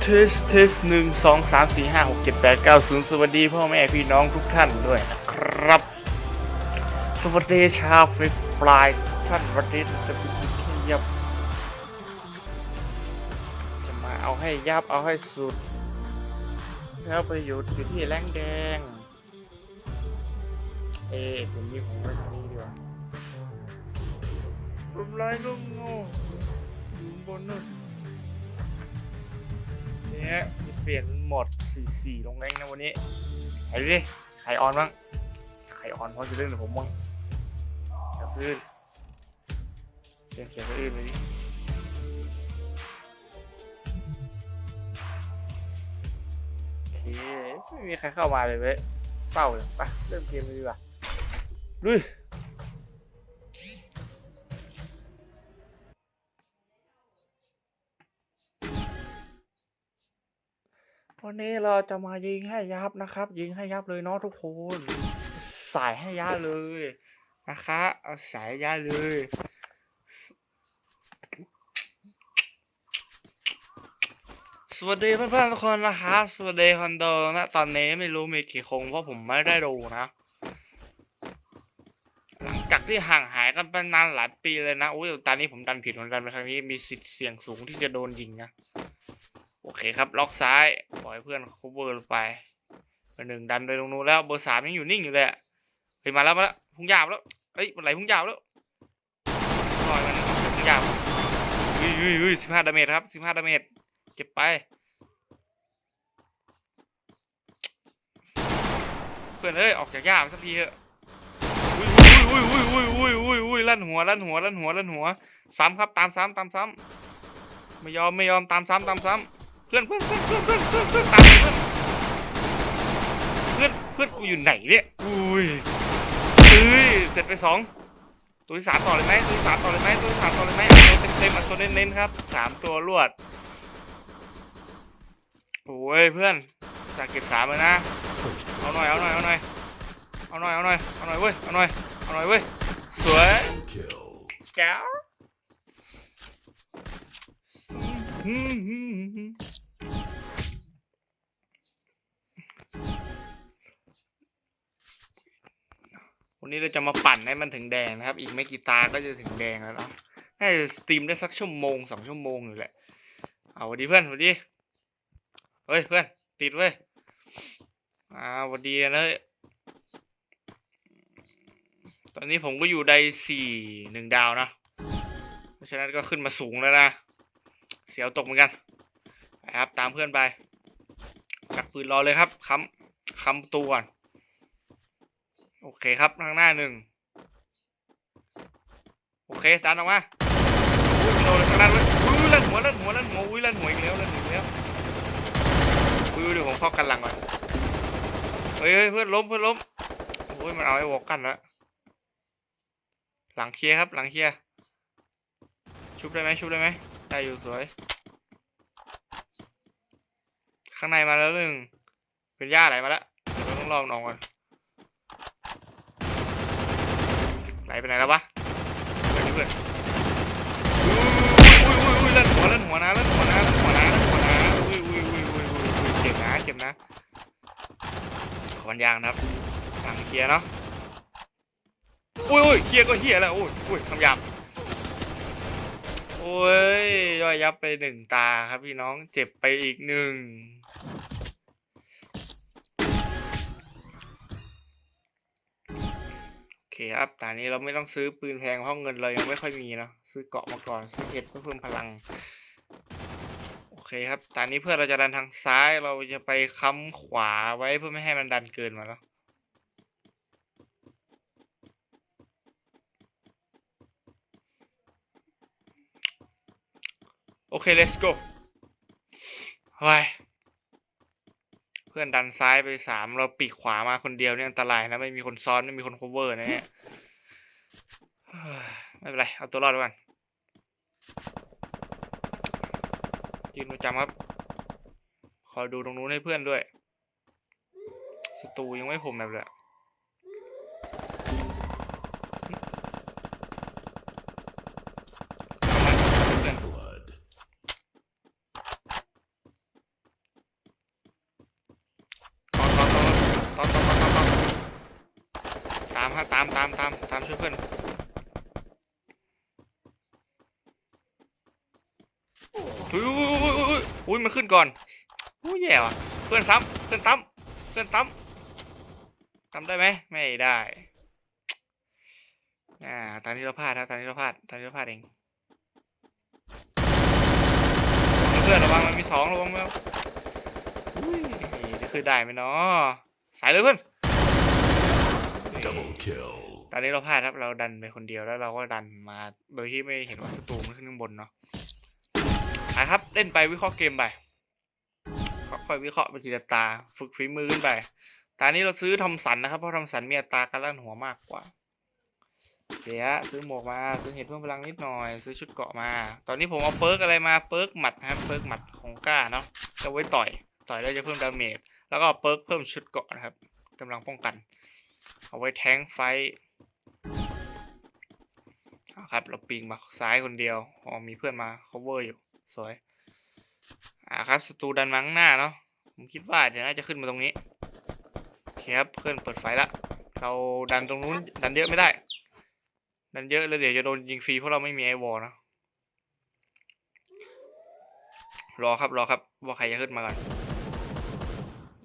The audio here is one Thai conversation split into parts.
เทสเทสหนึ่งสองสามสี่ห้าหกเจ็ดแปดเก้าศูนย์สวัสดีพ่อแม่พี่น้องทุกท่านด้วยนะครับ สวัสดีชาวฟลิปลายท่านวันนี้จะไปกินที่ยับ จะมาเอาให้ยับเอาให้สุด แล้วไปอยู่อยู่ที่แรงแดง เอ๊ะผมมีของไว้ตรงนี้ดีกว่ารุมไรก็โง่บนนู่น เนี่ยเปลี่ยนโหมด4-4ลงแรงนะวันนี้ใครดิใครออนบ้างใครออนพอจะเล่นหรือผมบ้างเดี๋ยวพื้นเขียนเขียนไปอื่นไปดิโอเคไม่มีใครเข้ามาเลยเว้ยเศร้าเลยไปเริ่มเกมเลยดีกว่าลุย วันนี้เราจะมายิงให้ยับนะครับ ยิงให้ยับเลยเนาะทุกคน สายให้ยับเลยนะคะเอาสายยับเลย สวัสดีเพื่อนๆทุกคนนะคะสวัสดีคอนโดนะตอนนี้ไม่รู้มีกี่คงเพราะผมไม่ได้ดูนะหลังจากที่ห่างหายกันไปนานหลายปีเลยนะอุ้ยตอนนี้ผมดันผิดผมดันไปทางนี้มีสิทธิ์เสี่ยงสูงที่จะโดนยิงนะ โอเคครับ ล็อกซ้ายปล่อยเพื่อน cover ลงไปเบอร์หนึ่งดันไปตรงนู้นแล้วเบอร์สามยังอยู่นิ่งอยู่เลยอะเฮ้ยมาแล้วมาแล้วพุ่งยาวแล้วเฮ้ยมันไหลพุ่งยาวแล้วปล่อยมันพุ่งยาวเฮ้ยเฮ้ยเฮ้ยสิบห้าดาเมจครับสิบห้าดาเมจเก็บไปเพื่อนเอ้ยออกจากยาวสักทีเถอะอุ้ยอุ้ยอุ้ยอุ้ยอุ้ยอุ้ยอุ้ยลั่นหัวลั่นหัวลั่นหัวลั่นหัวซ้ำครับตามซ้ำตามซ้ำไม่ยอมไม่ยอมตามซ้ำตามซ้ำ พื่อนเพื่อนเพื่อนเพื่อนเพื่อนเพื่อนเพื่อนตายเพื่อนเพื่อนเพื่อนกูอยู่ไหนเนี่ยอุ้ยเฮ้ยเสร็จไปสองตัวที่สามต่อเลยไหมตัวที่สามต่อเลยไหมตัวที่สามต่อเลยไหมเอาเต็มเต็มมาตัวเน้นๆครับสามตัวรวดโอ้ยเพื่อนจากเก็บสามเลยนะเอาหน่อยเอาหน่อยเอาหน่อยเอาหน่อยเอาหน่อยเอาหน่อยเว้ยเอาหน่อยเอาหน่อยเว้ยสวยแก้ว วันนี้เราจะมาปั่นให้มันถึงแดงนะครับ อีกไม่กี่ตาก็จะถึงแดงแล้วเนาะน่าจะสตรีมได้สักชั่วโมงสองชั่วโมงอยู่แหละ เอาสวัสดีเพื่อนสวัสดี เฮ้ยเพื่อน ติดเว้ยอ่าสวัสดีนะเฮ้ยตอนนี้ผมก็อยู่ได้สี่หนึ่งดาวนะ เพราะฉะนั้นก็ขึ้นมาสูงแล้วนะ เสียวตกเหมือนกันไปครับตามเพื่อนไปจับปืนรอเลยครับค้ำค้ำประตูก่อน โอเคครับทางหน้าหนึ่งโอเคดันออกมาอุ้ยโดนเลยทางนั้นเลยอุ้ยเล่นหัวเล่นหัวเล่นหัวอุ้ยเล่นหัวอีกแล้วเล่นหัวอีกแล้วอุ้ยเดี๋ยวผมเข้ากันหลังก่อนเฮ้ยเพื่อนล้มเพื่อนล้มโอ้ยมันเอาไอ้วอกกันล้วหลังเคลียร์ครับ หลังเคลียร์ชุบได้ไหมชุบได้ไหมได้อยู่สวย ข้างในมาแล้วหนึ่งเป็นหญ้าไหลมาแล้วเดี๋ยวเราต้องลองนองก่อน ไหลไปไหนแล้ววะไปนี่เพื่อยอุ้ยอุ้ยอุ้ยเล่นหัวเล่นหัวนะเล่นหัวนะเล่นหัวนะเล่นหัวนะอุ้ยอุ้ยอุ้ยอุ้ยอุ้ยอุ้ยเจ็บนะเจ็บนะขอบันยางนะครับหลังเคลียร์เนาะอุ้ยอุ้ยเคลียร์ก็เฮียแล้วอุ้ยอุ้ยคำหยาบโอ้ยย่อยยับไปหนึ่งตาครับพี่น้องเจ็บไปอีกหนึ่ง เคครับตอนนี้เราไม่ต้องซื้อปืนแพงเพราะเงินเรายังไม่ค่อยมีเนอะซื้อเกาะมาก่อนซื้อเห็ดเพื่อเพิ่มพลังโอเคครับตอนนี้เพื่อเราจะดันทางซ้ายเราจะไปค้ำขวาไว้เพื่อไม่ให้มันดันเกินมาแล้วโอเค let's go เฮ้ย เพื่อนดันซ้ายไปสามเราปีกขวามาคนเดียวเนี่ยอันตรายนะไม่มีคนซ้อนไม่มีคน cover นะเนี่ยเฮ้ยไม่เป็นไรเอาตัวรอดไว้ก่อนยืนประจำครับคอยดูตรงนู้นให้เพื่อนด้วยศัตรูยังไม่ผมแบบเลยอะามตามตามตามช่วยเพื่อนอุ้ยอุ้ยอุ้ยอุ้ยอุ้ย มันขึ้นก่อนอุ้ยแย่ว่ะเพื่อนซ้ำเพื่อนตั้มเพื่อนตั้มทำได้ไหมไม่ได้อ่าตอนนี้เราพลาดครับตอนนี้เราพลาดตอนนี้เราพลาดเองเพื่อนระวังมันมีสองระวังแล้วอุ้ยจะคือได้ไหมเนาะสายเลยเพื่อน Double kill. ตอนนี้เราพลาดครับเราดันไปคนเดียวแล้วเราก็ดันมาโดยที่ไม่เห็นว่าศัตรูมันขึ้นข้างบนเนาะอะครับเล่นไปวิเคราะห์เกมไป ค่อยวิเคราะห์ไปทีละตา ฝึกฝีมือขึ้นไปตอนนี้เราซื้อทอมสันนะครับ เพราะทอมสันมีอัตราการลั่นหัวมากกว่า เสียซื้อหมวกมา ซื้อเห็ดเพิ่มพลังนิดหน่อย ซื้อชุดเกาะมา ตอนนี้ผมเอาเปิร์กอะไรมาเปิร์กหมัดนะครับ เปิร์กหมัดของก้าเนาะจะไว้ต่อย ต่อยแล้วจะเพิ่มดาเมจ แล้วก็เปิร์กเพิ่มชุดเกาะนะครับกำลังป้องกัน เอาไว้แทงไฟครับ เราปีงมาซ้ายคนเดียว อ๋อมีเพื่อนมา cover อยู่ สวย อ่าครับศัตรูดันมาข้างหน้าเนาะผมคิดว่าเดี๋ยวน่าจะขึ้นมาตรงนี้โอเคครับเพื่อนเปิดไฟละเราดันตรงนู้นดันเยอะไม่ได้ ดันเยอะแล้วเดี๋ยวจะโดนยิงฟรีเพราะเราไม่มีไอวอลนะรอครับรอครับว่าใครจะขึ้นมาก่อน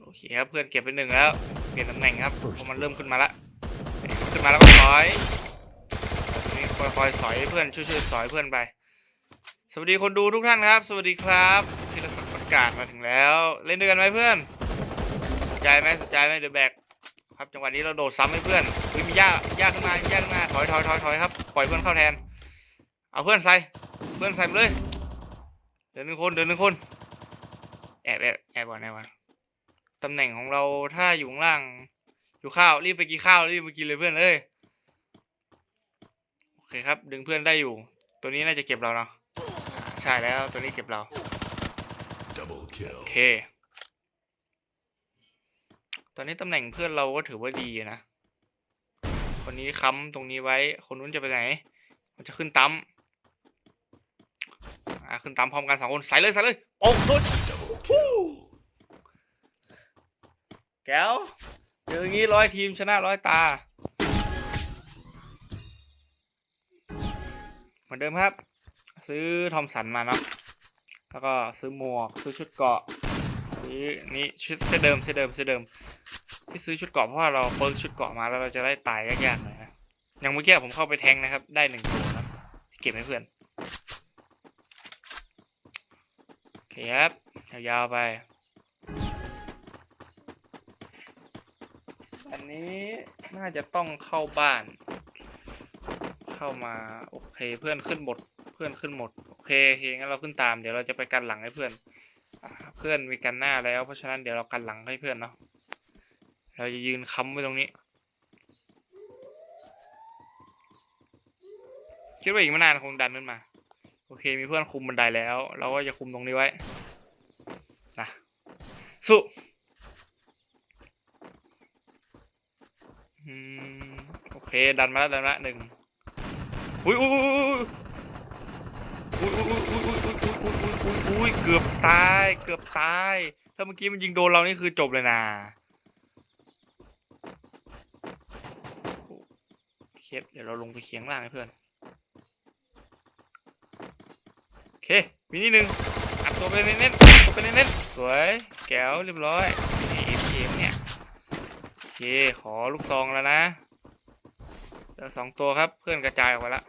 โอเคครับเพื่อนเก็บไปหนึ่งแล้วเปลี่ยนตำแหน่งครับเพราะมันเริ่มขึ้นมาละขึ้นมาแล้วก็สอยทีนี้คอยๆสอยเพื่อนช่วยๆสอยเพื่อนไป สวัสดีคนดูทุกท่านครับ สวัสดีครับ ธีรศักดิ์ประกาศมาถึงแล้ว เล่นด้วยกันไหมเพื่อนสนใจไหมสนใจไหมเดอะแบกครับจังหวะนี้เราโดดซ้ำให้เพื่อนอุ้ยมียากยากขึ้นมายากขึ้นมาถอยถอยถอยถอยครับปล่อยเพื่อนเข้าแทน เอาเพื่อนใส่เพื่อนใส่ไปเลยเดินหนึ่งคนเดินหนึ่งคนแอบแอบแอบก่อนแอบก่อนตำแหน่งของเราถ้าอยู่ข้างล่างอยู่ข้าวรีบไปกินข้าวรีบไปกินเลยเพื่อนเอ้ยโอเคครับ ดึงเพื่อนได้อยู่ ตัวนี้น่าจะเก็บเราเนาะใช่แล้วตัวนี้เก็บเรา โอเค ตอนนี้ตำแหน่งเพื่อนเราก็ถือว่าดีนะ คนนี้ค้ำตรงนี้ไว้ คนนู้นจะไปไหน มันจะขึ้นตั้มอ่าขึ้นตั้มพร้อมกันสองคนใส่เลยใส่เลยโอ้สุดแก้วเจออย่างงี้ร้อยทีมชนะร้อยตา เหมือนเดิมครับ ซื้อทอมสันมาเนาะ แล้วก็ซื้อหมวก ซื้อชุดเกาะ ซื้อนี่ชุดเสื้อเดิมเสื้อเดิมเสื้อเดิม ที่ซื้อชุดเกาะเพราะว่าเราเปิร์กชุดเกาะมาแล้วเราจะได้ตายยากๆหน่อยนะ อย่างเมื่อกี้ผมเข้าไปแทงนะครับ ได้หนึ่งตัวนะเก็บให้เพื่อนโอเคครับยาวๆไปอันนี้น่าจะต้องเข้าบ้าน เข้ามา โอเคเพื่อนขึ้นหมด เพื่อนขึ้นหมด เคโอเคงั้นเราขึ้นตามเดี๋ยวเราจะไปกันหลังให้เพื่อนอเพื่อนมีกันหน้าแล้ว เพราะฉะนั้นเดี๋ยวเรากันหลังให้เพื่อนเนาะเราจะยืนค้ำไว้ตรงนี้คิดว่าอีกไม่นานคงดันขึ้นมา โอเค มีเพื่อนคุมบันไดแล้ว เราก็จะคุมตรงนี้ไว้นะสู้โอเค ดันมาแล้วดันมาแล้วหนึ่งอุ้ยอุ้ย อุ้ยเกือบตาย เกือบตาย ถ้าเมื่อกี้มันยิงโดนเรานี่คือจบเลยนะเคปเดี๋ยวเราลงไปเคียงล่างให้เพื่อน โอเค มีนิดนึง อัดตัวไปเน้นๆตัวไปเน้นๆสวย แก้วเรียบร้อยนี่เกมเนี่ย โอเค ขอลูกซองแล้วนะเดี๋วสองตัวครับ เพื่อนกระจายออกไปละ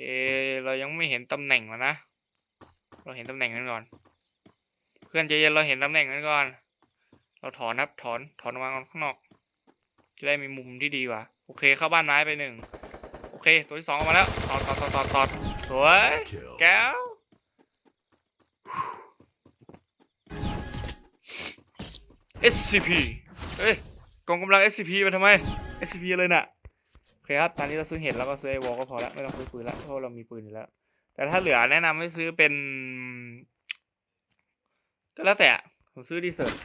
เคเรายังไม่เห็นตำแหน่งมันนะ เราเห็นตำแหน่งนั้นก่อน เพื่อนใจเย็นเราเห็นตำแหน่งนั้นก่อน เราถอนครับถอนถอนออกข้างนอก จะได้มีมุมที่ดีกว่า โอเคเข้าบ้านไม้ไปหนึ่งโอเค ตัวที่สองออกมาแล้วตอดตอดตอดตอดตอดสวยแก้ว SCP เฮ้ยกองกำลัง SCP มาทำไม SCP เลยน่ะ เคครับ ตอนนี้เราซื้อเห็ดแล้วก็ซื้อไอวอลก็พอแล้วไม่ต้องซื้อปืนแล้วเพราะเรามีปืนอยู่แล้ว แต่ถ้าเหลือแนะนำให้ซื้อเป็น ก็แล้วแต่ผมซื้อดีเซอร์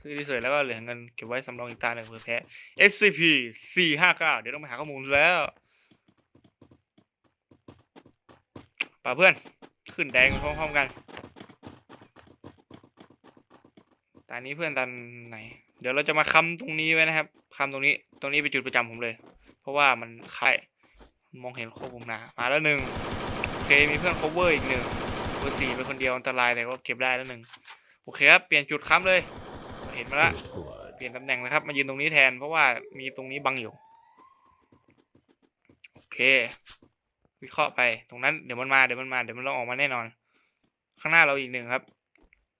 ซื้อดีเซอร์แล้วก็เหลือเงินเก็บไว้สำรองอีกตาหนึ่งเผื่อแพ้ SCP สี่ห้าเดี๋ยวต้องไปหาข้อมูลแล้วป่าเพื่อน ขึ้นแดงพร้อมๆกันตอนนี้เพื่อนดันไหน เดี๋ยวเราจะมาค้ำตรงนี้ไว้นะครับค้ำตรงนี้ ตรงนี้เป็นจุดประจำผมเลย เพราะว่ามันใครมองเห็นโคผมหนามาแล้วหนึ่งโอเคมีเพื่อน cover อีกหนึ่งเบอร์สี่เป็นคนเดียวอันตรายแต่ก็เก็บได้แล้วหนึ่งโอเคครับเปลี่ยนจุดค้ำเลย เห็นมาละเปลี่ยนตำแหน่งนะครับ มายืนตรงนี้แทนเพราะว่ามีตรงนี้บังอยู่โอเค วิเคราะห์ไปตรงนั้นเดี๋ยวมันมาเดี๋ยวมันมาเดี๋ยวมันต้องออกมาแน่นอน ข้างหน้าเราอีกหนึ่งครับ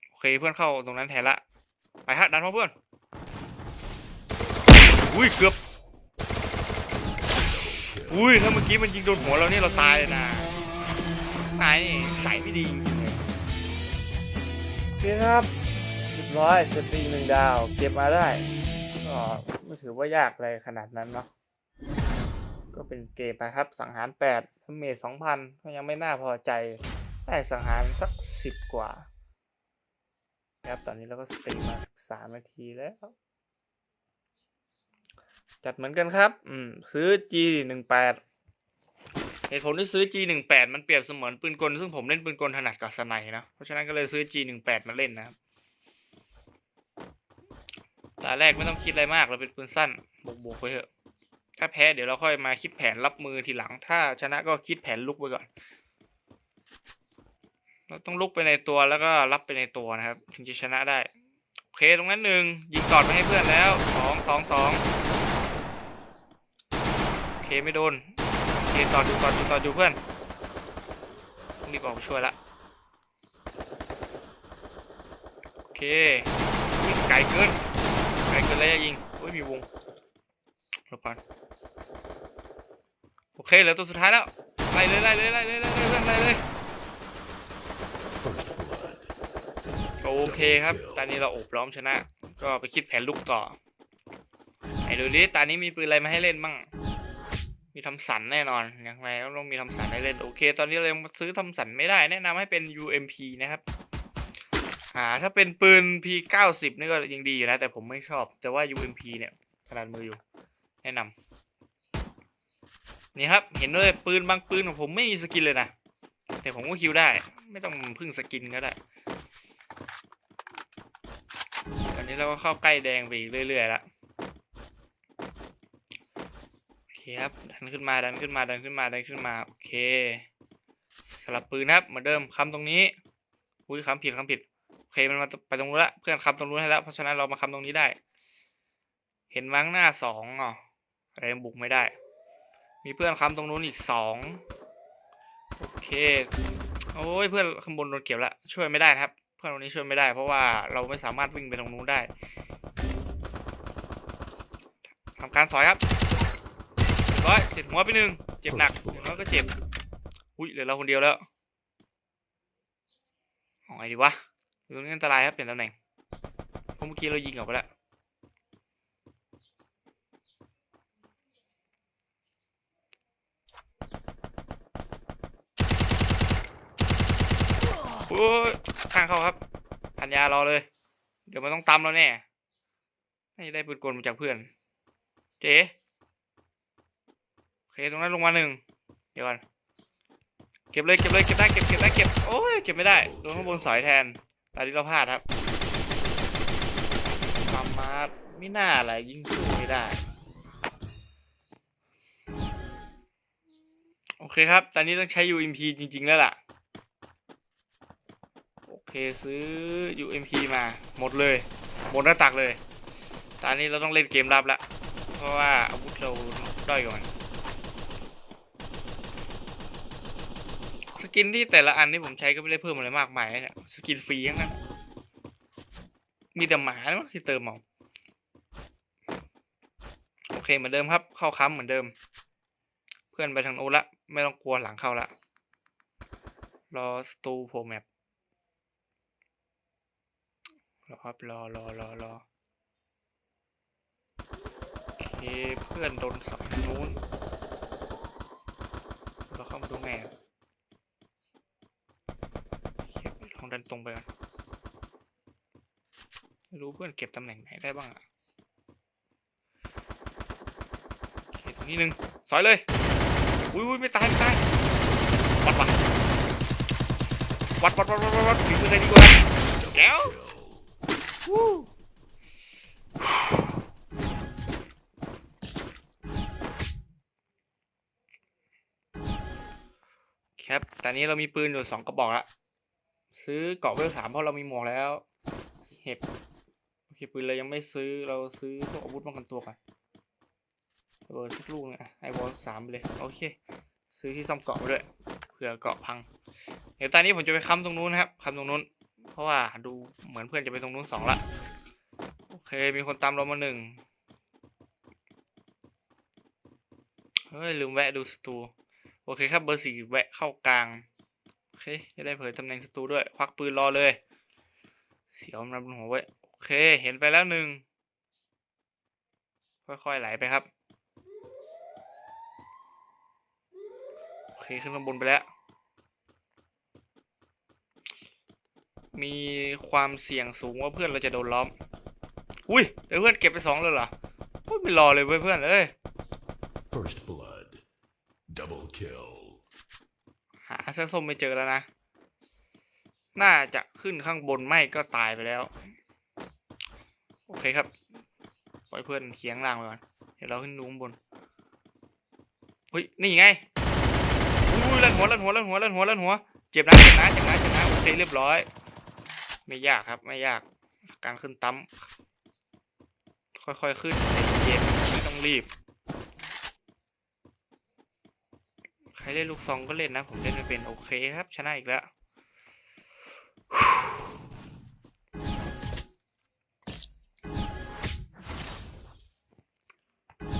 โอเคเพื่อนเข้าตรงนั้นแทนละไปฮะดันมาเพื่อนอุ้ยเกือบ อุ้ยถ้าเมื่อกี้มันยิงโดนหัวเรานี่เราตายเลยนะนายนี่ใส่ไม่ดีจริงๆเลยโอเครับเรียบร้อยสตรีหนึ่งดาว เก็บมาได้ ก็ไม่ถือว่ายากอะไรขนาดนั้นเนาะ ก็เป็นเกมไปครับ สังหารแปดทเมจสองพันก็ยังไม่น่าพอใจ ได้สังหารสักสิบกว่า ครับ ตอนนี้เราก็สตรีมมาสักสามนาทีแล้ว จัดเหมือนกันครับ อืม ซื้อ G หนึ่งแปดเหตุผลที่ซื้อ G หนึ่งแปดมันเปรียบเสมือนปืนกล ซึ่งผมเล่นปืนกลถนัดกับสไนนะ เพราะฉะนั้นก็เลยซื้อ G หนึ่งแปดมาเล่นนะครับตาแรกไม่ต้องคิดอะไรมากเราเป็นปืนสั้นบวกๆไปเถอะ ถ้าแพ้เดี๋ยวเราค่อยมาคิดแผนรับมือทีหลัง ถ้าชนะก็คิดแผนลุกไปก่อน เราต้องลุกไปในตัวแล้วก็รับไปในตัวนะครับ ถึงจะชนะได้ โอเคตรงนั้นหนึ่งยิงกอดไปให้เพื่อนแล้วสองสองสอง ไม่โดนโอเคต่ออยู่ต่ออยู่ต่ออยู่เพื่อนต้องรีบออกช่วยละโอเคยิงไกลเกินไกลเกินระยะยิงโอ้ยมีวงหลบก่อนโอเคเหลือตัวสุดท้ายแล้วไล่เลยไล่เลยไล่เลยไล่เลยไล่เลยโอเคครับ ตอนนี้เราโอบล้อมชนะ ก็ไปคิดแผนลุกต่อไอ้ดูดิตอนนี้มีปืนอะไรมาให้เล่นบ้าง มีทำสันแน่นอนอย่างไรก็ต้องมีทำสันให้เล่นโอเค ตอนนี้เรายังซื้อทำสันไม่ได้ แนะนำให้เป็น UMP นะครับอ่าถ้าเป็นปืน P90 นี่ก็ยังดีอยู่นะ แต่ผมไม่ชอบ แต่ว่า UMP เนี่ยขนาดมืออยู่ แนะนำนี่ครับ เห็นเลยปืนบางปืนของผมไม่มีสกินเลยนะ แต่ผมก็คิวได้ ไม่ต้องพึ่งสกินก็ได้ตอนนี้เราก็เข้าใกล้แดงไปเรื่อยๆแล้วโอเคครับดันขึ้นมาดันขึ้นมาดันขึ้นมาดันขึ้นมาโอเคสลับปืนครับเหมือนเดิมคำตรงนี้อุ้ยคำผิดคำผิดโอเคมันมาไปตรงนู้นละเพื่อนคำตรงนู้นให้แล้วเพราะฉะนั้นเรามาคำตรงนี้ได้ เห็นมั้งหน้าสองอ๋ออะไรงบุกไม่ได้ มีเพื่อนคำตรงนู้นอีกสองโอเคโอ้ยเพื่อนข้างบนโดนเก็บละช่วยไม่ได้ครับ เพื่อนตรงนี้ช่วยไม่ได้ เพราะว่าเราไม่สามารถวิ่งไปตรงนู้นได้ทำการสอยครับ รียบร้อยเสร็จหัวไปหนึ่งเจ็บหนักอย่างน้อยก็เจ็บอุ้ยเหลือเราคนเดียวแล้วเอาไงดีวะอยู่ตรงนี้อันตรายครับเปลี่ยนตำแหน่งเพราะเมื่อกี้เรายิงออกไปแล้วโอ้ยข้างเข้าครับพันยารอเลย เดี๋ยวมันต้องตำเราแน่น่าจะได้ปืนกลมาจากเพื่อน เจ๊โอเค ตรงนั้นลงมาหนึ่งเดี๋ยวก่อนเก็บเลยเก็บเลยเก็บได้เก็บเก็บได้เก็บโอ้ยเก็บไม่ได้โดนข้างบนสอยแทนตอนนี้เราพลาดครับความมาดไม่น่าอะไรยิงสู้ไม่ได้ โอเคครับ ตอนนี้ต้องใช้ UMP จริง ๆ แล้วล่ะ โอเคซื้อ UMP มาหมดเลย หมดหน้าตักเลย ตอนนี้เราต้องเล่นเกมรับละเพราะว่าอาวุธเราด้อยกว่ามัน สกินที่แต่ละอันที่ผมใช้ก็ไม่ได้เพิ่มอะไรมากมายนะสกินฟรีทั้งนั้นมีแต่หมาที่เติมเอาโอเคเหมือนเดิมครับ เข้าค้ำเหมือนเดิม เพื่อนไปทางโน้นละไม่ต้องกลัวหลังเข้าละรอสตูโพแมปรอครับรอรอรอรอโอเคเพื่อนโดนสอยทางนู้นเราเข้ามาดูแม่ล ตรงไปไม่รู้เพื่อนเก็บตำแหน่งไหนได้บ้างอะเก็บนิหนึ่งสอยเลยอุ้ยอุ้ยไม่ตายไม่ตายวัดไปวัดวัดวัดวัดวัดวัดฝีมือใครดีกว่าแล้วครับตอนนี้เรามีปืนอยู่สองกระบอกละ ซื้อเกาะเวลสามเพราะเรามีหมวกแล้ว เห็บโอเคปืนเรายังไม่ซื้อเราซื้อพวกอาวุธป้องกันตัวก่อนระเบิดสักลูกนึงอะไอวอลสามไปเลยโอเค ซื้อที่ซ่อมเกาะไปด้วยเผื่อเกาะพัง เดี๋ยวตอนนี้ผมจะไปค้ำตรงนู้นนะครับค้ำตรงนู้น เพราะว่าดูเหมือนเพื่อนจะไปตรงนู้นสองละโอเคมีคนตามเรามาหนึ่งเฮ้ยลืมแวะดูสตูโอเคครับเบอร์สี่แวะเข้ากลาง เค จะได้เผยตำแหน่งสตูด้วย ควักปืนรอเลย เสียวมันบนหัวไว้ โอเค เห็นไปแล้วหนึ่ง ค่อยๆไหลไปครับ โอเค ขึ้นมาบนไปแล้ว มีความเสี่ยงสูงว่าเพื่อนเราจะโดนล้อม อุ้ยแต่เพื่อนเก็บไปสองเลยเหรอไม่รอเลยเว้ยเพื่อนเอ้ย First blood. Double kill. หา เสื้อส้มไม่เจอแล้วนะ น่าจะขึ้นข้างบนไม่ก็ตายไปแล้ว โอเคครับ ปล่อยเพื่อนเคียงล่างไปก่อน เดี๋ยวเราขึ้นดูข้างบน เฮ้ย นี่ไงอุ้ยเล่นหัวเล่นหัวเล่นหัวเล่นหัวเล่นหัว เจ็บนะเจ็บนะเจ็บนะเจ็บนะโอเคเรียบร้อย ไม่ยากครับ ไม่ยาก การขึ้นตั้มค่อยๆขึ้นเย็นไม่ต้องรีบ ใครเล่นลูกซองก็เล่นนะ ผมเล่นไม่เป็นโอเคครับ ชนะอีกแล้ว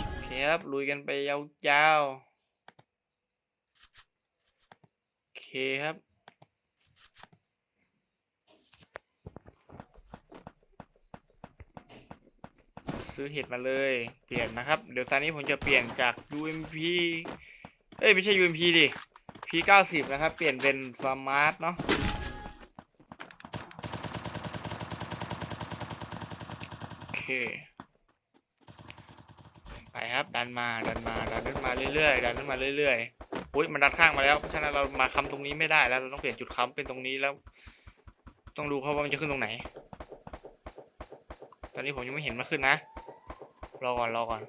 โอเคครับ ลุยกันไปยาวๆ โอเคครับซื้อเห็ดมาเลย เปลี่ยนนะครับ เดี๋ยวตอนนี้ผมจะเปลี่ยนจาก UMP เอ้ย ไม่ใช่ UMP ดิ P90 นะครับ เปลี่ยนเป็นฟาร์มาร์เนาะโอเค ไปครับ ดันมา ดันมา ดันขึ้นมาเรื่อยๆ ดันขึ้นมาเรื่อยๆ อุ้ยมันดันข้างมาแล้ว เพราะฉะนั้นเรามาค้ำตรงนี้ไม่ได้แล้ว เราต้องเปลี่ยนจุดค้ำเป็นตรงนี้แล้ว ต้องดูเขาว่ามันจะขึ้นตรงไหน ตอนนี้ผมยังไม่เห็นมันขึ้นนะ รอก่อน รอก่อน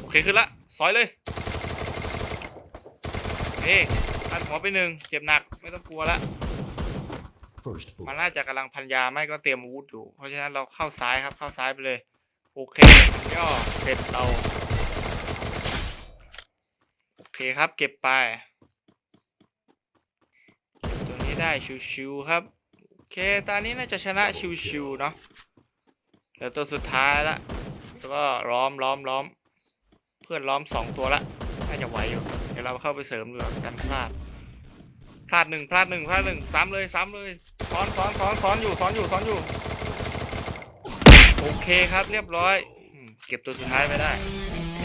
โอเค ขึ้นละ ซอยเลย เอ้อันหัวไปหนึ่งเจ็บหนักไม่ต้องกลัวละ First มัน blood. น่าจะกำลังพันยาไม่ก็เตรียมอาวุธอยู่ เพราะฉะนั้นเราเข้าซ้ายครับเข้าซ้ายไปเลย โอเคย่อเสร็จเรา โอเคครับเก็บไปเก็บตัวนี้ได้ชิวๆครับ โอเคตอนนี้น่าจะชนะชิวๆเนาะเดี๋ยวตัวสุดท้ายละแล้วก็ล้อมล้อมล้อม เพื่อนล้อมสองตัวละ น่าจะไหวอยู่เดี๋ยวเราเข้าไปเสริมดูกันพลาดพลาดหนึ่งพลาดหนึ่งพลาดหนึ่งซ้ำเลยซ้ำเลยซ้อนซ้อนซ้อนซ้อนอยู่ซ้อนอยู่ซ้อนอยู่ โอเคครับเรียบร้อย เก็บตัวสุดท้ายไปได้โอเค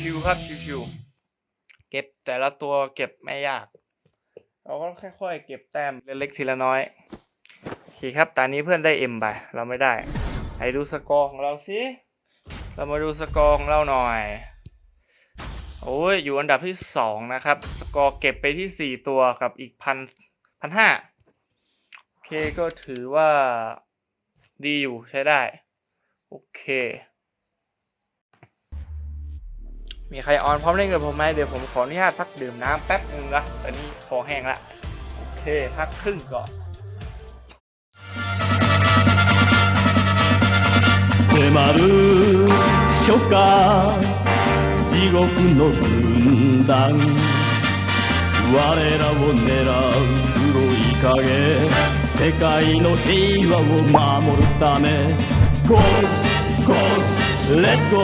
ชิวๆครับชิวๆเก็บแต่ละตัวเก็บไม่ยาก เราก็ค่อยๆ เก็บแต้มเล็กๆทีละน้อย คครับ ตอนนี้เพื่อนได้เอ็มไป เราไม่ได้ ให้ดูสกอร์ของเราสิ เรามาดูสกอร์ของเราหน่อย โอ้ย อยู่อันดับที่สองนะครับ สกอร์เก็บไปที่สี่ตัวกับอีกพันพันห้าโอเคก็ถือว่าดีอยู่ใช้ได้ โอเค มีใครออนพร้อมเล่นกับผมไหมเดี๋ยวผมขออนุญาตพักดื่มน้ำแป๊บนึงนะตอนนี้คอแห้งละ โอเค พักครึ่งก่อน か。地獄の軍団。我らを狙う黒い影。世界の平和を守るため。Go, go, let's go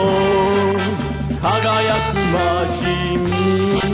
輝く街